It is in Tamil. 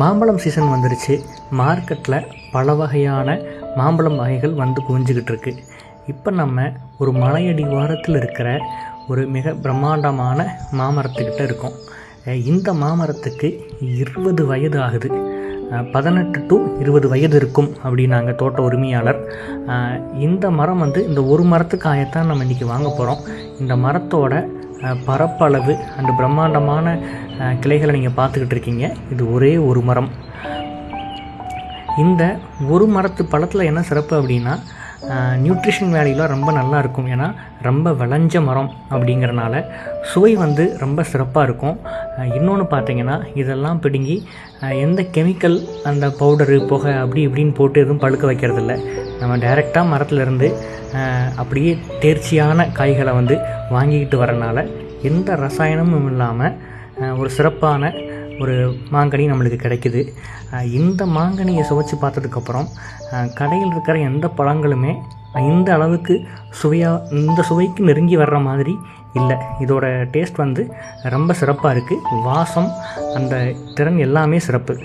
மாம்பழம் சீசன் வந்துருச்சு. மார்க்கெட்டில் பல வகையான மாம்பழம் வகைகள் வந்து குவிஞ்சிக்கிட்டு இருக்கு. இப்போ நம்ம ஒரு மலையடி வாரத்தில் இருக்கிற ஒரு மிக பிரம்மாண்டமான மாமரத்துக்கிட்ட இருக்கோம். இந்த மாமரத்துக்கு இருபது வயது ஆகுது. பதினெட்டு டு இருபது வயது இருக்கும் அப்படின்னாங்க தோட்ட உரிமையாளர். இந்த மரம் வந்து இந்த ஒரு மரத்துக்கு ஆயத்தான் நம்ம இன்றைக்கி வாங்க போகிறோம் இந்த மரத்தோட பரப்பளவு அண்டு பிரம்மாண்டமான கிளைகளை நீங்கள் பார்த்துக்கிட்டு இருக்கீங்க. இது ஒரே ஒரு மரம். இந்த ஒரு மரத்து பழத்தில் என்ன சிறப்பு அப்படின்னா நியூட்ரிஷன் வேல்யூலாம் ரொம்ப நல்லா இருக்கும். ஏன்னா ரொம்ப விளைஞ்ச மரம் அப்படிங்கிறனால சுவை வந்து ரொம்ப சிறப்பாக இருக்கும். இன்னொன்று பார்த்தீங்கன்னா இதெல்லாம் பிடுங்கி எந்த கெமிக்கல் அந்த பவுடரு புகை அப்படி இப்படின்னு போட்டு எதுவும் பழுக்க வைக்கிறதில்ல. நம்ம டைரெக்டாக மரத்துலேருந்து அப்படியே தேர்ச்சியான காய்களை வந்து வாங்கிக்கிட்டு வரனால எந்த ரசாயனமும் இல்லாமல் ஒரு சிறப்பான ஒரு மாங்கனி நம்மளுக்கு கிடைக்குது. இந்த மாங்கனியை சுவைச்சு பார்த்ததுக்கப்புறம் கடையில் இருக்கிற எந்த பழங்களுமே இந்த அளவுக்கு சுவையாக இந்த சுவைக்கு நெருங்கி வர்ற மாதிரி இல்லை. இதோட டேஸ்ட் வந்து ரொம்ப சிறப்பாக இருக்குது வாசம் அந்த திறன் எல்லாமே சிறப்பு.